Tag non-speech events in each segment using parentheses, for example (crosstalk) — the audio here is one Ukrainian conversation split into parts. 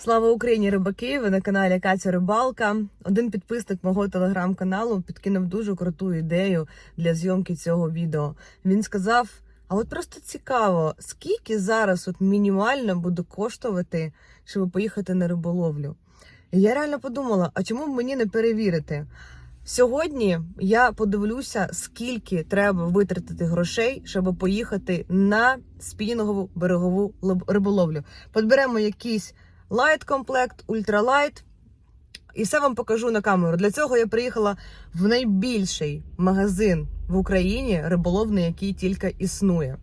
Слава Україні, рибаки! Ви на каналі Катя Рибалка. Один підписник мого телеграм-каналу підкинув дуже круту ідею для зйомки цього відео. Він сказав: а от просто цікаво, скільки зараз от мінімально буде коштувати, щоб поїхати на риболовлю. І я реально подумала: а чому б мені не перевірити? Сьогодні я подивлюся, скільки треба витратити грошей, щоб поїхати на спінінгову берегову риболовлю. Подберемо якийсь лайт-комплект, ультралайт. І все вам покажу на камеру. Для цього я приїхала в найбільший магазин в Україні, риболовний, який тільки існує.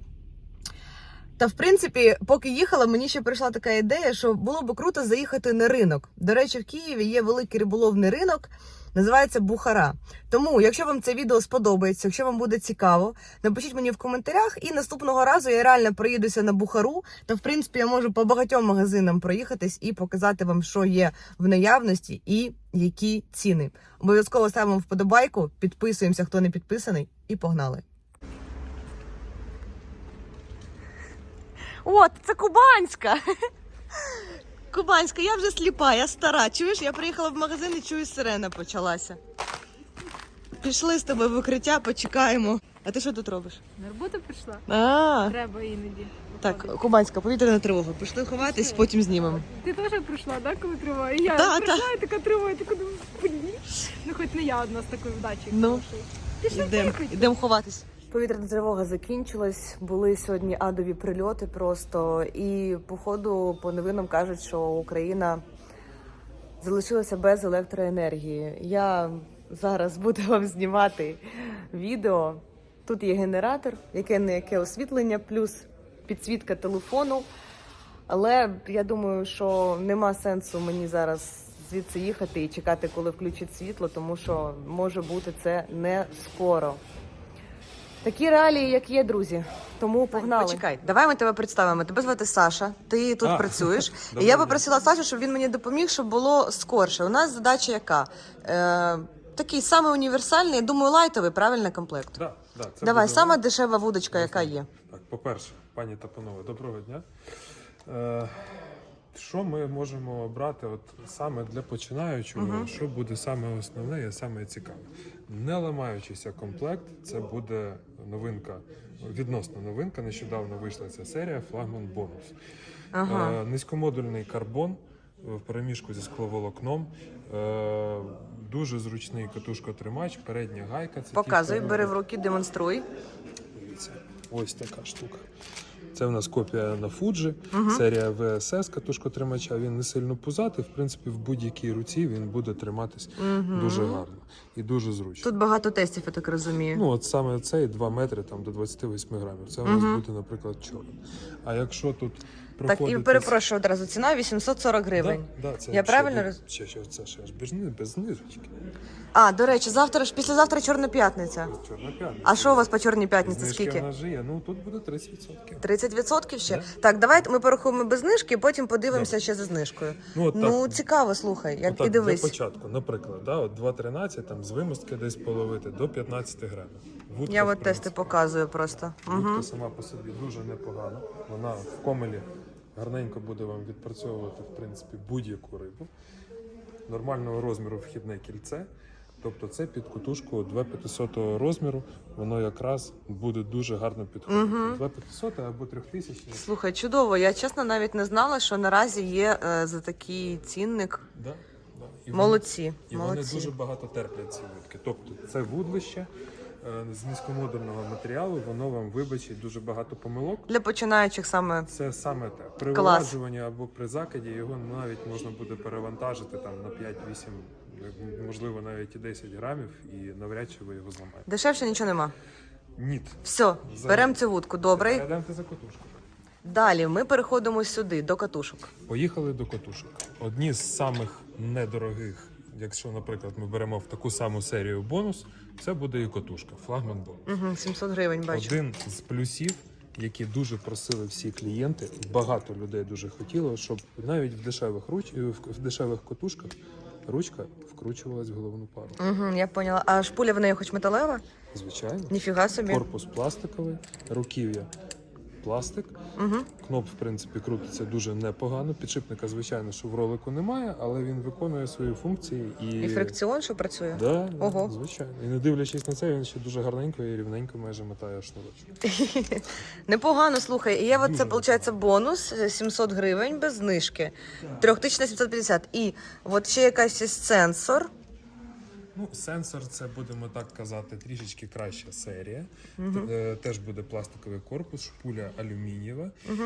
Та в принципі, поки їхала, мені ще прийшла така ідея, що було б круто заїхати на ринок. До речі, в Києві є великий риболовний ринок, називається Бухара. Тому, якщо вам це відео сподобається, якщо вам буде цікаво, напишіть мені в коментарях, і наступного разу я реально проїдуся на Бухару. Та в принципі я можу по багатьом магазинам проїхатись і показати вам, що є в наявності і які ціни. Обов'язково ставимо вподобайку, підписуємося, хто не підписаний, і погнали. От, це кубанська. Кубанська, я вже сліпа, я стара. Чуєш, я приїхала в магазин і чую, сирена почалася. Пішли з тобою в укриття, почекаємо. А ти що тут робиш? На роботу прийшла? А, Треба іноді. так, кубанська, повітряна тривога. Пішли ховатись, потім знімемо. Ти теж прийшла, так, коли триває? І я Та, прийшла і така триває, така думаю, блін. Ну хоч не я одна з такою вдачею. Ну. Пішли Йдемо ховатись. Повітряна тривога закінчилась. Були сьогодні адові прильоти просто. І походу по новинам кажуть, що Україна залишилася без електроенергії. Я зараз (laughs) буду вам знімати відео. Тут є генератор, яке не яке освітлення, плюс підсвітка телефону. Але я думаю, що нема сенсу мені зараз звідси їхати і чекати, коли включить світло, тому що може бути це не скоро. Такі реалії, як є, друзі. Тому погнали. Почекай, давай ми тебе представимо. Тебе звати Саша. Ти тут А, працюєш. (laughs) І добрий я день. попросила Сашу, щоб він мені допоміг, щоб було скорше. У нас задача яка? Е, такий самий універсальний, я думаю, лайтовий, правильний комплект. Да, да, це Давай, буде сама дешева вудочка, яка є. Так, по-перше, пані та панове, доброго дня. Е, що ми можемо обрати от саме для починаючого, що буде саме основне і саме цікаве? Не ламаючийся комплект, це буде новинка, відносно новинка. Нещодавно вийшла ця серія Флагман Бонус. Ага. Е, низькомодульний карбон в переміжку зі скловолокном. Е, дуже зручний катушкотримач, передня гайка. Це Показуй, ті, бери в руки, демонструй. Дивіться, ось така штука. Це в нас копія на Fuji, серія VSS катушкотримача. Він не сильно пузатий. В принципі, в будь-якій руці він буде триматись дуже гарно і дуже зручно. Тут багато тестів, я так розумію. Ну, от саме цей 2 метри там, до 28 грамів. Це у нас буде, наприклад, чорний. А якщо тут так, і перепрошую одразу, ціна 840 гривень. Да, да, це Я ще правильно від- роз- Ще, ще, це ще аж без, ни- без знижечки. А, до речі, завтра ж післязавтра Чорна п'ятниця. Чорна п'ятниця. А що у вас по Чорній п'ятниці? Знижки Скільки? в нас є. Ну, тут буде 30%. 30% ще? Так, давайте ми порахуємо без знижки, потім подивимося ще за знижкою. Ну, от Ну, так. цікаво, слухай, як Отак, і дивись. Для початку, наприклад, да, от 2,13 там з вимостки десь половити до 15 грамів. Вудка, Я в от тести показую просто. Вудка Угу. сама по собі дуже непогана. Вона в комелі гарненько буде вам відпрацьовувати в принципі будь-яку рибу. Нормального розміру вхідне кільце. Тобто це під кутушку 2500 розміру, воно якраз буде дуже гарно підходити. 2500 або 3000. Слухай, чудово. Я чесно навіть не знала, що наразі є е, за такий цінник. Да, да. І вони- Молодці. І вони дуже багато терплять ці вудки. Тобто це вудлище з низькомодульного матеріалу, воно вам вибачить дуже багато помилок. Для починаючих саме. Це саме те. При Клас. вилажуванні або при закиді його навіть можна буде перевантажити там на 5-8, можливо, навіть і 10 грамів, і навряд чи ви його зламаєте. Дешевше нічого нема. Ніт. Все, беремо цю вудку. Добре. Перейдемте за котушку. Далі ми переходимо сюди, до катушок. Поїхали до котушок. Одні з самих недорогих, якщо, наприклад, ми беремо в таку саму серію бонус, це буде і котушка, флагман бонус. Угу, 700 гривень бачу. Один з плюсів, які дуже просили всі клієнти, багато людей дуже хотіло, щоб навіть в дешевих руч... в в дешевих котушках ручка вкручувалась в головну пару. Угу, я поняла. А шпуля в неї хоч металева? Звичайно, Ніфіга собі. корпус пластиковий, руків'я пластик. Угу. Кноп, в принципі, крутиться дуже непогано. Підшипника, звичайно, що в ролику немає, але він виконує свої функції і. І фрикціон, що працює? Да, Ого. звичайно. І не дивлячись на це, він ще дуже гарненько і рівненько майже мотає шнурочок. (laughs) Непогано, слухай. І є от це, виходить, бонус е, 700 гривень без знижки. 3750. І от ще якась сенсор. Ну, сенсор, це будемо так казати, трішечки краща серія. Е, Теж буде пластиковий корпус, шпуля алюмінієва. Угу.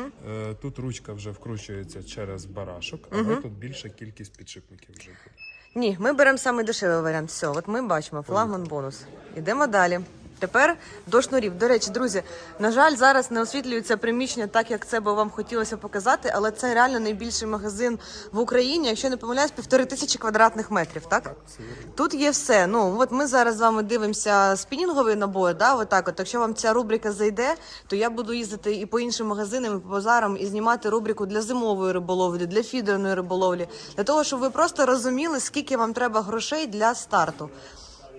Тут ручка вже вкручується через барашок, але тут більша кількість підшипників вже буде. Ні, ми беремо саме дешевий варіант. Все, от ми бачимо флагман бонус. Ідемо далі. Тепер до шнурів. До речі, друзі, на жаль, зараз не освітлюється приміщення так, як це би вам хотілося показати, але це реально найбільший магазин в Україні, якщо не помиляюсь, півтори тисячі квадратних метрів, так? Вірно. Тут є все. Ну от ми зараз з вами дивимося спінінговий набор. Да, отак. От якщо вам ця рубрика зайде, то я буду їздити і по іншим магазинам, і по базарам і знімати рубрику для зимової риболовлі, для фідерної риболовлі, для того, щоб ви просто розуміли, скільки вам треба грошей для старту.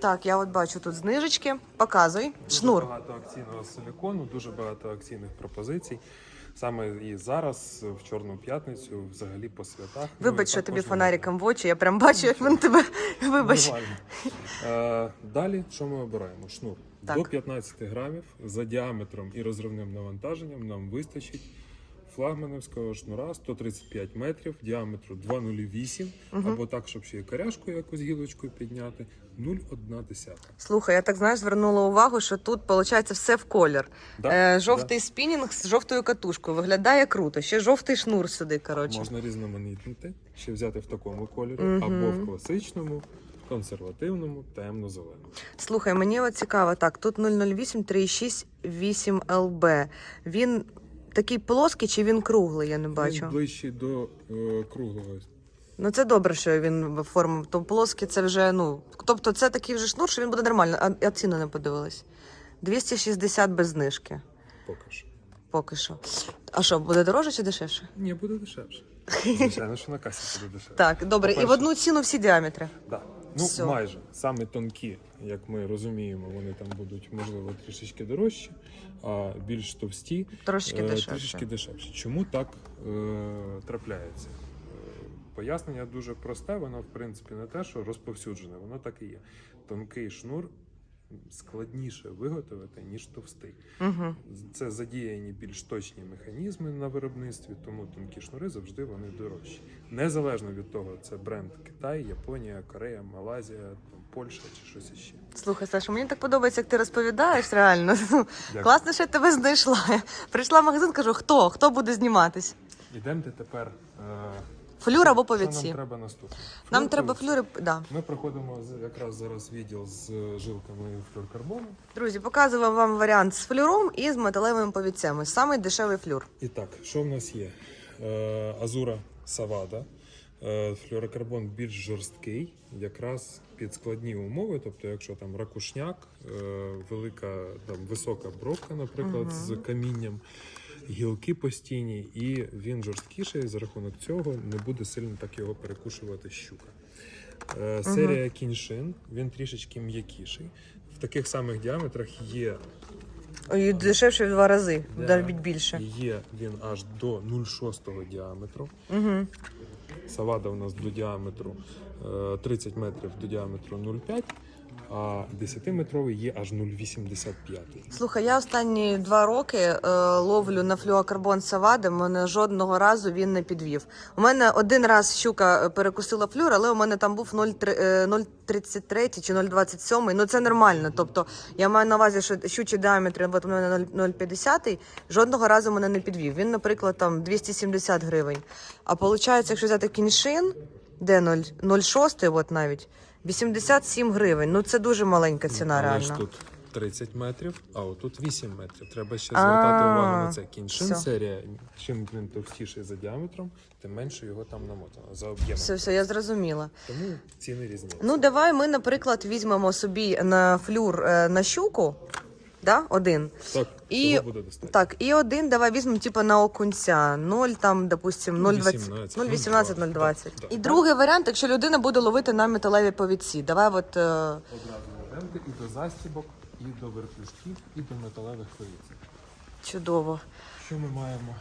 Так, я от бачу тут знижечки. Показуй. Дуже Шнур. багато акційного силікону, дуже багато акційних пропозицій. Саме і зараз, в Чорну п'ятницю, взагалі по святах. Ну, Вибач, що тобі на фонариком в очі. Я прям бачу, як він тебе. (laughs) Вибач. Е, далі, що ми обираємо? Шнур. Так. До 15 грамів за діаметром і розривним навантаженням нам вистачить флагманівського шнура 135 метрів, діаметру 2,08, або так, щоб ще й коряшку якусь гілочкою підняти, 0,1. Слухай, я так знаєш, звернула увагу, що тут виходить все в колір. Да, е, жовтий спінінг з жовтою катушкою. Виглядає круто. Ще жовтий шнур сюди. Коротше. Можна різноманітнити, ще взяти в такому кольорі, Мгм. або в класичному, консервативному, темно-зеленому. Слухай, мені цікаво. Так, тут 008 36 8 ЛБ. Він такий плоский чи він круглий? Я не бачу. Він ближчий до е, круглого. Ну це добре, що він форму. То плоский це вже ну. Тобто це такий вже шнур, що він буде нормально. А, а ціну не подивилась. 260 без знижки. Поки що. Поки що. А що, буде дорожче чи дешевше? Ні, буде дешевше. Звичайно, що на касі буде дешевше. Так, добре. І в одну ціну всі діаметри. Да. Ну, Все. майже. Саме тонкі, як ми розуміємо, вони там будуть, можливо, трішечки дорожчі, а більш товсті Трошки е, дешевше. трішечки дешевші. Чому так е, трапляється? Е, Пояснення дуже просте, воно, в принципі, не те, що розповсюджене, воно так і є. Тонкий шнур складніше виготовити, ніж товстий. Угу. Це задіяні більш точні механізми на виробництві, тому тонкі шнури завжди вони дорожчі. Незалежно від того, це бренд Китай, Японія, Корея, Малайзія, Польща чи щось іще. Слухай, Саша, мені так подобається, як ти розповідаєш реально. Дякую. Класно, що я тебе знайшла. Прийшла в магазин, кажу, хто? Хто буде зніматись? Ідемте тепер. Е, Флюр або що нам повідці. треба наступне? Нам треба флюри. Да. Ми проходимо з- якраз зараз відділ з е, жилками флюркарбону. Друзі, показую вам варіант з флюром і з металевими повідцями. Самий дешевий флюр. І так, що в нас є? Е, Азура Савада. Е, Флюорокарбон більш жорсткий, якраз під складні умови. Тобто, якщо там ракушняк, е, велика там висока бровка, наприклад, з камінням, гілки постійні, і він жорсткіший. За рахунок цього не буде сильно так його перекушувати щука. Е, Серія кіншин, він трішечки м'якіший. В таких самих діаметрах є І дешевше в два рази, Да. навіть більше. Є він аж до 0,6 діаметру. Угу. Савада у нас до діаметру е, 30 метрів до діаметру 0,5, а 10-метровий є аж 0,85. Слухай, я останні два роки е, ловлю на флюокарбон савади. Мене жодного разу він не підвів. У мене один раз щука е, перекусила флюр, але у мене там був 0,3 е, 0,33 чи 0,27. Ну це нормально. Тобто я маю на увазі, що щучі діаметри, от у мене 0,50, жодного разу мене не підвів. Він, наприклад, там 270 гривень. А виходить, якщо взяти кіншин, де 0, 0,6, от навіть 87 гривень. Ну це дуже маленька ціна, Але реально. ж тут 30 метрів, а отут 8 метрів. Треба ще звертати А, увагу на це. Кіншин все. серія. Чим він товстіший за діаметром, тим менше його там намотано за об'ємом. Все, все, я зрозуміла. Тому ціни різні. Ну, давай ми, наприклад, візьмемо собі на флюр е, на щуку, да? один. Так, І- цього буде достатньо. Так, і один давай візьмемо, типу, на окунця. 0, там, допустим, 0,20, 0,18, 0,18, 0,20. Так, так. І другий варіант, якщо людина буде ловити на металеві повідці. Давай от... Е, Одразу ведемте і до застібок, і до вертлюжків, і до металевих повіців. Чудово. Що ми маємо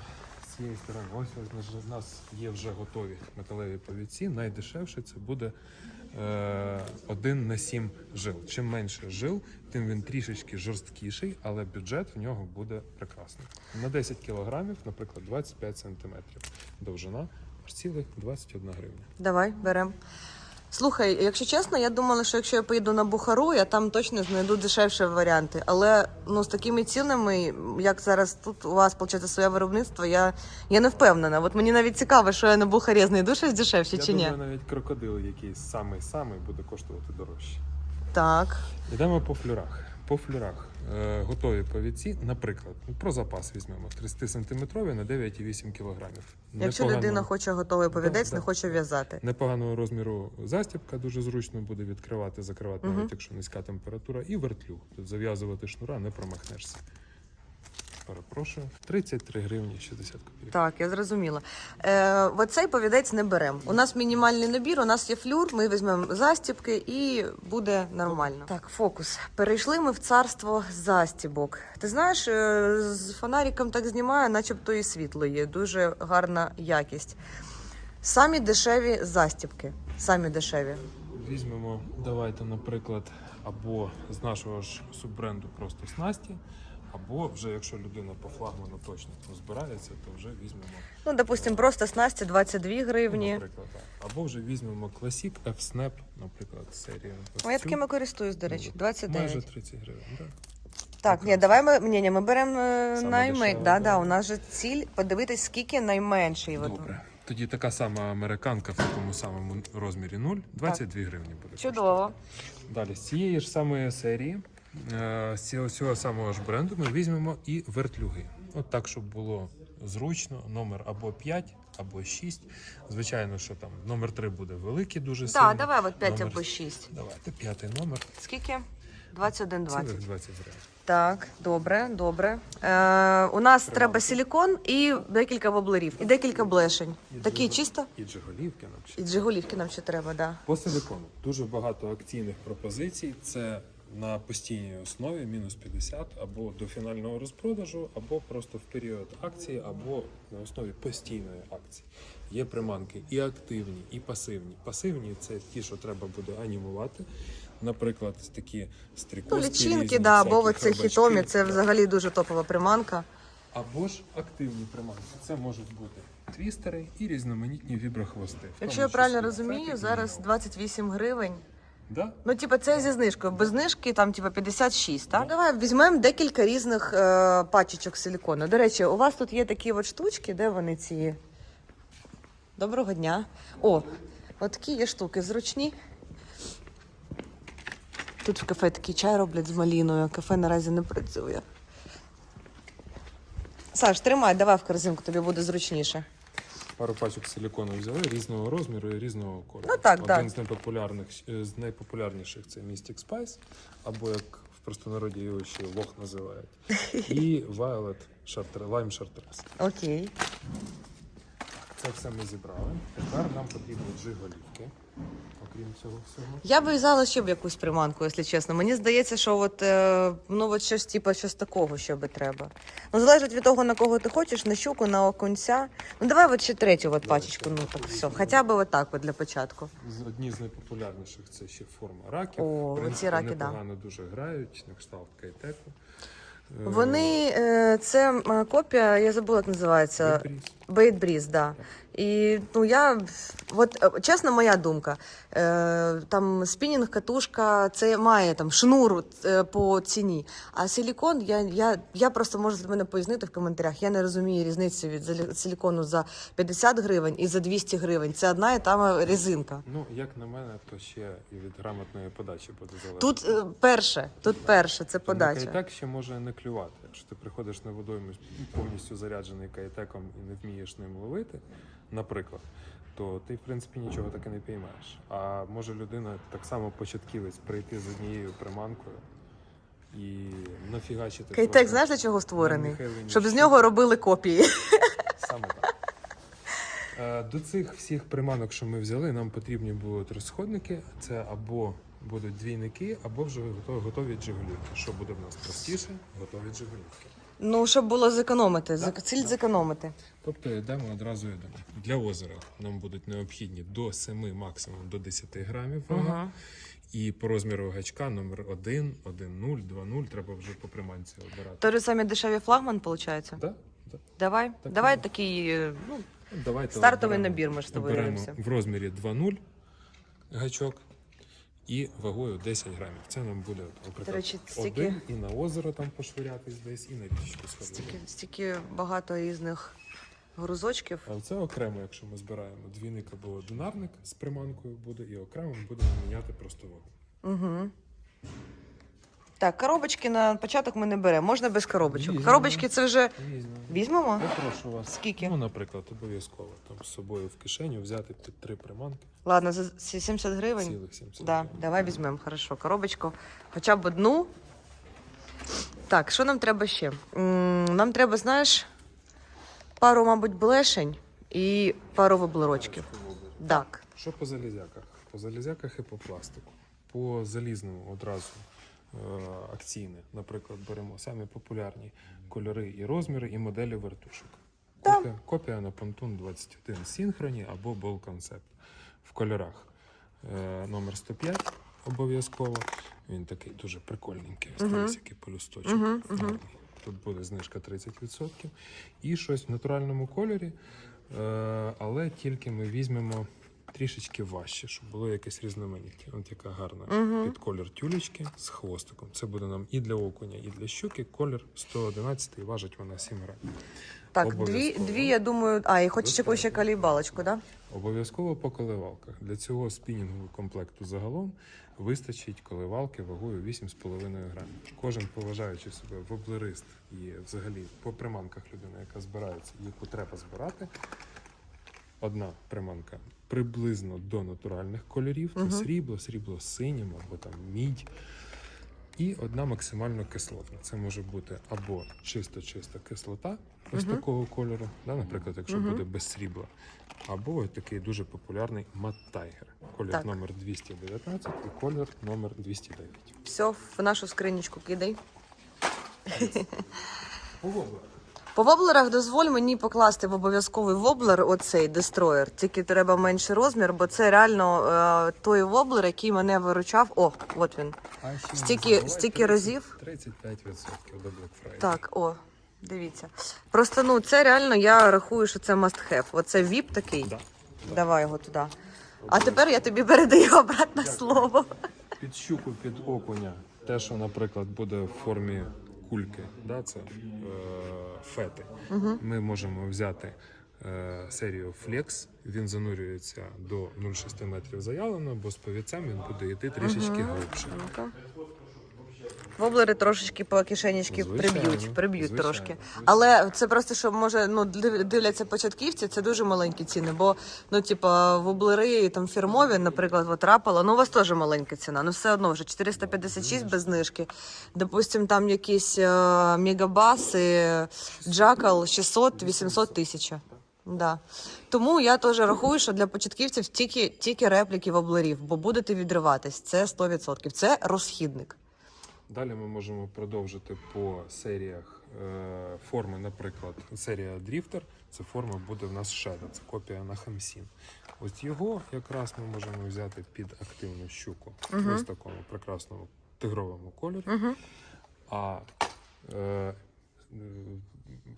з цієї сторони? Ось ось у нас є вже готові металеві повідці. Найдешевше це буде 1 на 7 жил. Чим менше жил, тим він трішечки жорсткіший, але бюджет в нього буде прекрасний. На 10 кілограмів, наприклад, 25 сантиметрів. Довжина аж цілих 21 гривня. Давай, берем. Слухай, якщо чесно, я думала, що якщо я поїду на Бухару, я там точно знайду дешевші варіанти. Але ну з такими цінами, як зараз тут у вас виходить своє виробництво, я, я не впевнена. От мені навіть цікаво, що я на Бухарі знайду щось дешевше Я чи думаю, ні. навіть крокодил, який самий-самий, буде коштувати дорожче. Так. Йдемо по флюрах. По флюрах е, готові повідці, наприклад, ну, про запас візьмемо 30-сантиметрові на 9,8 кілограмів. Якщо Непоганого- людина хоче готовий повідець, Да, не да. хоче в'язати. Непоганого розміру застібка дуже зручно буде відкривати, закривати, угу. навіть якщо низька температура, і вертлюг. Тут зав'язувати шнура не промахнешся. Перепрошую. 33 гривні 60 копійок. Так, я зрозуміла. Е, оцей повідець не беремо. У нас мінімальний набір, у нас є флюр, ми візьмемо застібки і буде нормально. Так, фокус. Перейшли ми в царство застібок. Ти знаєш, е, з фонариком так знімає, начебто і світло є. Дуже гарна якість. Самі дешеві застібки. Самі дешеві. Візьмемо, давайте, наприклад, або з нашого ж суббренду просто снасті, або вже якщо людина по флагману точно розбирається, то вже візьмемо Ну, допустимо, просто снасті 22 Ну, гривні. Наприклад, так. Або вже візьмемо Classic F-Snap, наприклад, серію. ось О, я такими користуюсь, до речі. Ну, 29. Майже 30 гривень. Так. Так, ні, давай ми ні, ні, ми беремо Саме найменше. Да, да. у нас же ціль подивитись, скільки найменший. Добре. Тоді така сама американка в такому самому розмірі 0, 22 гривні буде. Чудово. коштувати. Далі з цієї ж самої серії, е, з цього, цього самого ж бренду, ми візьмемо і вертлюги. От так, щоб було зручно. Номер або 5, або 6. Звичайно, що там номер 3 буде великий, дуже сильно. Так, давай от 5 Номер- або 6. Давайте п'ятий номер. Скільки? 21,20. Цілих 20 гривень. Так, добре, добре. Е, у нас треба силікон і декілька воблерів, і декілька блешень. І Такі джиго- чисто? І джиголівки нам ще. І джиголівки нам ще треба, да. По силикону дуже багато акційних пропозицій. Це на постійній основі мінус 50 або до фінального розпродажу, або просто в період акції, або на основі постійної акції. Є приманки і активні, і пасивні. Пасивні це ті, що треба буде анімувати. Наприклад, такі Ну, стрікозки лічинки, різні, да, або хробачки. хітомі, це взагалі дуже топова приманка. Або ж активні приманки. Це можуть бути твістери і різноманітні віброхвости. Якщо я правильно розумію, зараз 28 гривень. Да? Ну, типу, це зі знижкою. Без знижки там, типу, 56, так? Давай візьмемо декілька різних е, пачечок силікону. До речі, у вас тут є такі от штучки, де вони ці. Доброго дня. О, от такі є штуки зручні. Тут в кафе такий чай роблять з маліною, кафе наразі не працює. Саш, тримай, давай в корзинку, тобі буде зручніше. Пару пачок силікону взяли різного розміру і різного кольору. Ну так, Один так. з найпопулярних е, з найпопулярніших це Mystic Spice, або як в простонароді його ще лох називають. (laughs) І Violet Chartres, Lime Chartres. Окей. Це все ми зібрали. Тепер нам потрібні джиголівки, окрім цього всього. Я би взяла ще б якусь приманку, якщо чесно. Мені здається, що от, е, ну, от щось, типу, щось такого, що би треба. Ну, залежить від того, на кого ти хочеш, на щуку, на окунця. Ну, давай от ще третю от пачечку, ну так все. Хоча б от так от для початку. З- Одні з найпопулярніших це ще форма раків. О, В принципі, оці раки, да. непогано дуже грають, на кшталт кайтеку. Е, Вони, е, це м, копія, я забула, як називається. Вибріз. Бейт Бріз, да. І ну я от е, чесно, моя думка. Е, там спінінг, катушка, це має там шнур е, по ціні. А силікон, я, я, я просто можу мене пояснити в коментарях. Я не розумію різниці від силікону за 50 гривень і за 200 гривень. Це одна і та резинка. Ну, як на мене, то ще і від грамотної подачі буде залежати. Тут е, перше, тут перше, це подача. Кайтек ще може не клювати. Якщо ти приходиш на водойму повністю заряджений кайтеком і не вмієш ним ловити, наприклад, то ти в принципі нічого таки не піймаєш. А може людина так само початківець прийти з однією приманкою і нафігачити. Кейтек, знаєш, для чого створений? Щоб з нього робили копії. Саме так. Е, До цих всіх приманок, що ми взяли, нам потрібні будуть розходники. Це або будуть двійники, або вже готові, джиголівки. Що буде в нас простіше? Готові джиголівки. Ну, щоб було зекономити. зек- Ціль зекономити. Тобто йдемо одразу йдемо. Для озера нам будуть необхідні до 7, максимум до 10 грамів вага. Угу. І по розміру гачка номер 1, 1, 0, 2, 0 треба вже по приманці обирати. То же самі дешеві флагман, виходить? Да? Да. Давай. Так, Давай ну. такий, е, ну, Ну, Давайте Стартовий оберемо- набір ми ж з тобою в розмірі 2,0 гачок і вагою 10 грамів. Це нам буде, наприклад, речі, стільки- один і на озеро там пошвирятись десь, і на річку сходити. стільки, стільки багато різних грузочків. А це окремо, якщо ми збираємо двійник або одинарник з приманкою буде, і окремо ми будемо міняти просто вагу. Угу. Так, коробочки на початок ми не беремо. Можна без коробочок. Візьмемо. Коробочки це вже Візьмемо. візьмемо? Я прошу вас. Скільки? Ну, наприклад, обов'язково там з собою в кишеню взяти під три приманки, Ладно, за ці 70 гривень. цілих 70 Да, гривень. давай візьмемо, хорошо, коробочку. Хоча б одну. Так, що нам треба ще? М, Нам треба, знаєш, пару, мабуть, блешень і пару воблерочків. Так. Що по залізяках? По залізяках і по пластику. По залізному одразу акційне, наприклад, беремо самі популярні кольори і розміри, і моделі вертушок. Копія, копія на понтун 21 Синхроні або Ball Concept в кольорах. Е, номер 105 обов'язково. Він такий дуже прикольненький. Ось який полюсточок. Гарний. Тут буде знижка 30%. І щось в натуральному кольорі, е, але тільки ми візьмемо трішечки важче, щоб було якесь різноманіття. От яка гарна Мгм. під колір тюлечки з хвостиком. Це буде нам і для окуня, і для щуки. Колір 111 і важить вона 7 грамів. Так, дві, дві, я думаю. А, і хочеш якусь ще калібалочку, да? Обов'язково по коливалках. Для цього спінінгового комплекту загалом вистачить коливалки вагою 8,5 грамів. Кожен поважаючи себе воблерист і взагалі по приманках людина, яка збирається, яку треба збирати. Одна приманка приблизно до натуральних кольорів, це Мгм. срібло, срібло синім або там мідь. І одна максимально кислотна. Це може бути або чисто-чиста кислота, ось Мгм. такого кольору, да, наприклад, якщо Мгм. буде без срібла. Або ось такий дуже популярний Мат Тайгер. Колір Так. номер 219 і колір номер 209. Все, в нашу скринічку кидай. Погода. По воблерах дозволь мені покласти в обов'язковий воблер оцей дестроєр. Тільки треба менший розмір, бо це реально е, той воблер, який мене виручав. О, от він. Стільки- стільки разів. 35% до Black Friday. Так, о, дивіться. Просто ну це реально я рахую, що це must have. Оце віп такий. Да, да. Давай його туди. А тепер я тобі передаю обратно слово. Під щуку, під окуня. Те, що, наприклад, буде в формі кульки, да, це е, фети. Ми можемо взяти е, серію Flex. Він занурюється до 0,6 метрів заявлено, бо з повіцем він буде йти трішечки глибше. Ну-ка. Воблери трошечки по кишенічки Звичайно, приб'ють, приб'ють звичайно, трошки. звичайно. Але це просто що може ну дивляться початківці, це дуже маленькі ціни. Бо ну, типа, воблери там фірмові, наприклад, от рапала, ну у вас теж маленька ціна. Ну все одно вже 456 без знижки. Допустим, там якісь е, мегабаси, джакал 600-800 тисяч. Да. Тому я теж рахую, що для початківців тільки, тільки репліки воблерів, бо будете відриватись. Це 100%. Це розхідник. Далі ми можемо продовжити по серіях е, форми, наприклад, серія Drifter. Це форма буде в нас Shadow, це копія на Хамсін. Ось його якраз ми можемо взяти під активну щуку. Мгм. Ось такому прекрасному тигровому кольорі. Угу. А е,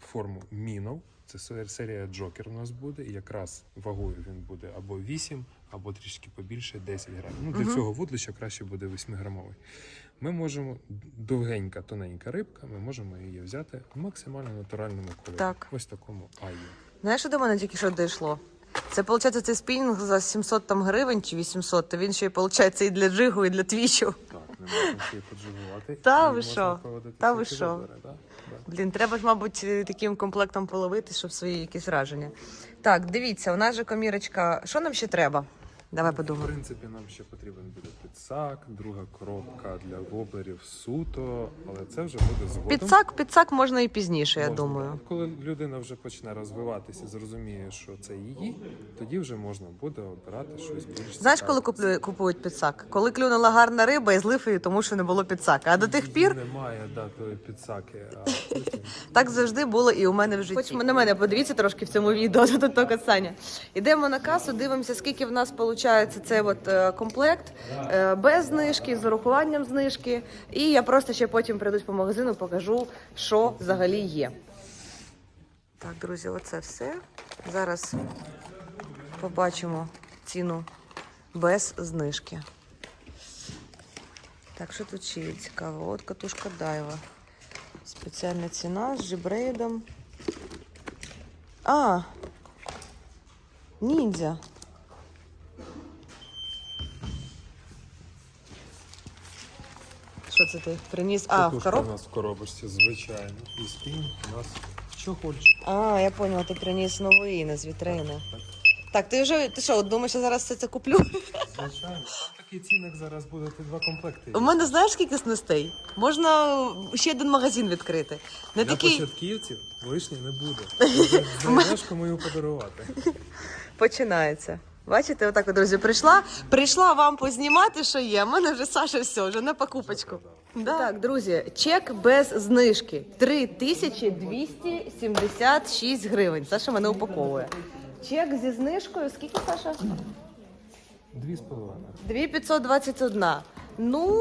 форму Мінов, це серія Джокер у нас буде, і якраз вагою він буде або 8, або трішки побільше 10 грамів. Ну, для Мгм. цього вудлища краще буде 8-грамовий. Ми можемо довгенька, тоненька рибка, ми можемо її взяти в максимально натуральному кольорі. Так. Ось такому аю. Знаєш, що до мене тільки що дійшло? Це, виходить, цей спінінг за 700 там гривень чи 800, то він ще й, виходить, і для джигу, і для твічу. Так, не можна ще й подживувати. Та ви що? Та ви що? Блін, треба ж, мабуть, е, таким комплектом половити, щоб свої якісь враження. Так, дивіться, у нас же комірочка. Що нам ще треба? Давай В подумаємо. принципі, нам ще потрібен буде підсак, друга коробка для воблерів суто, але це вже буде згодом. Підсак, підсак можна і пізніше, я Можна. думаю. Коли людина вже почне розвиватися, зрозуміє, що це її, тоді вже можна буде обирати щось більш Знаєш, цікаве. коли куплю- купують підсак? Коли клюнула гарна риба і злив її, тому що не було підсака. А до тих пір немає да, тої підсаки, а (laughs) потім Так завжди було і у мене в житті. Хоч на мене подивіться трошки в цьому відео, (laughs) тут тільки Саня. Ідемо на касу, дивимося, скільки в нас виходить цей от е, комплект е, без знижки, з урахуванням знижки. І я просто ще потім прийдусь по магазину, покажу, що взагалі є. Так, друзі, оце все. Зараз побачимо ціну без знижки. Так, що тут ще є цікаво? От катушка Дайва. Спеціальна ціна з жібрейдом. А! Ніндзя. Що це ти приніс? А, в Катушка у нас в коробочці, звичайно. І спін у нас в чохольчик. А, я поняла, ти приніс новини з вітрини. Так, ти вже ти що, думаєш, я зараз все це куплю? Звичайно, там такий цінник зараз буде, ти два комплекти. є. У мене знаєш скільки снастей? Можна ще один магазин відкрити. Не Для такий початківців лишній не буде. (laughs) Знайдеш кому його подарувати. починається. Бачите, отак, от, друзі, прийшла, прийшла вам познімати, що є. У мене вже Саша все, вже на покупочку. Да. Так, друзі, чек без знижки 3276 гривень. Саша мене упаковує. Чек зі знижкою, скільки Саша? Дві з половиною. 2521. Ну,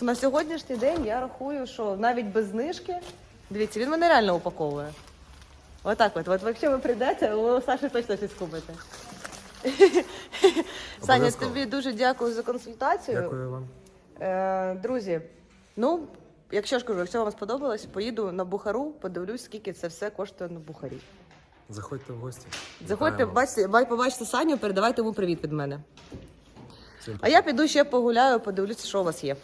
на сьогоднішній день я рахую, що навіть без знижки. Дивіться, він мене реально упаковує. Отак от. От якщо ви прийдете, у Саші точно щось купите. (laughs) Саня, Обов'язково. тобі дуже дякую за консультацію. Дякую вам. Е, друзі, ну, якщо ж кажу, якщо вам сподобалось, поїду на Бухару, подивлюсь, скільки це все коштує на Бухарі. Заходьте в гості. Заходьте, Вітаємо. бачите, бай- побачите Саню, передавайте йому привіт від мене. Всім А я піду ще погуляю, подивлюся, що у вас є.